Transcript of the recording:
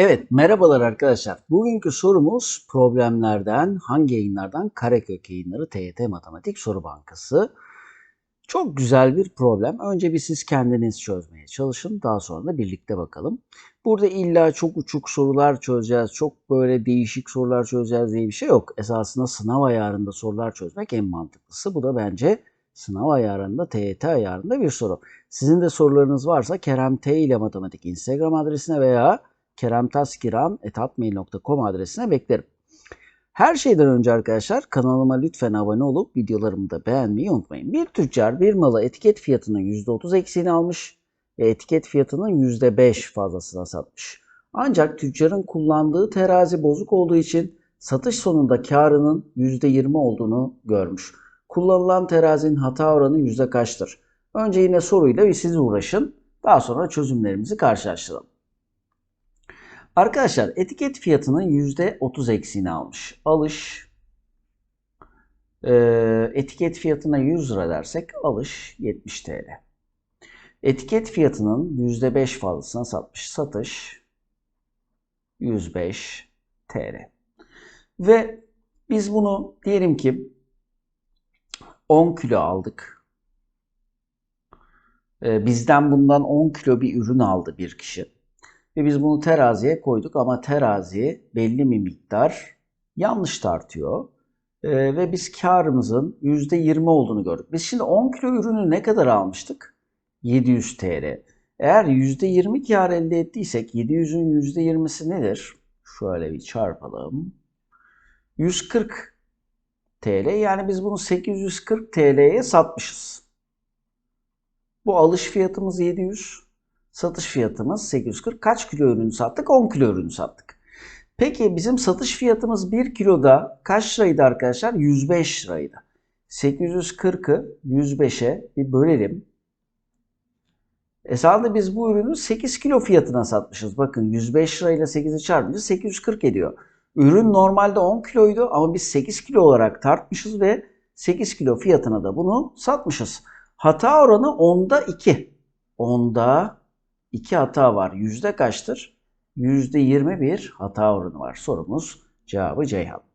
Evet, merhabalar arkadaşlar. Bugünkü sorumuz problemlerden, hangi yayınlardan? Karekök yayınları TYT Matematik Soru Bankası. Çok güzel bir problem. Önce bir siz kendiniz çözmeye çalışın. Daha sonra da birlikte bakalım. Burada illa çok uçuk sorular çözeceğiz, çok böyle değişik sorular çözeceğiz diye bir şey yok. Esasında sınav ayarında sorular çözmek en mantıklısı. Bu da bence sınav ayarında, TYT ayarında bir soru. Sizin de sorularınız varsa Kerem T ile Matematik Instagram adresine veya keremtaskiran.atmail.com adresine beklerim. Her şeyden önce arkadaşlar kanalıma lütfen abone olup videolarımı da beğenmeyi unutmayın. Bir tüccar bir malı etiket fiyatının %30 eksiğini almış ve etiket fiyatının %5 fazlasına satmış. Ancak tüccarın kullandığı terazi bozuk olduğu için satış sonunda karının %20 olduğunu görmüş. Kullanılan terazinin hata oranı yüzde kaçtır? Önce yine soruyla bir siz uğraşın. Daha sonra çözümlerimizi karşılaştıralım. Arkadaşlar etiket fiyatının %30 eksiğini almış. Alış e, etiket fiyatına 100 lira dersek alış 70 TL. Etiket fiyatının %5 fazlasına satmış. Satış 105 TL. Ve biz bunu diyelim ki 10 kilo aldık. E, bizden bundan 10 kilo bir ürün aldı bir kişi. Ve biz bunu teraziye koyduk ama terazi belli bir miktar yanlış tartıyor. Ee, ve biz karımızın %20 olduğunu gördük. Biz şimdi 10 kilo ürünü ne kadar almıştık? 700 TL. Eğer %20 kar elde ettiysek 700'ün %20'si nedir? Şöyle bir çarpalım. 140 TL. Yani biz bunu 840 TL'ye satmışız. Bu alış fiyatımız 700. Satış fiyatımız 840. Kaç kilo ürün sattık? 10 kilo ürün sattık. Peki bizim satış fiyatımız 1 kiloda kaç liraydı arkadaşlar? 105 liraydı. 840'ı 105'e bir bölelim. Esasında biz bu ürünü 8 kilo fiyatına satmışız. Bakın 105 lirayla 8'i çarpınca 840 ediyor. Ürün normalde 10 kiloydu ama biz 8 kilo olarak tartmışız ve 8 kilo fiyatına da bunu satmışız. Hata oranı 10'da 2. 10'da 2 hata var. Yüzde kaçtır? Yüzde 21 hata oranı var. Sorumuz cevabı Ceyhan.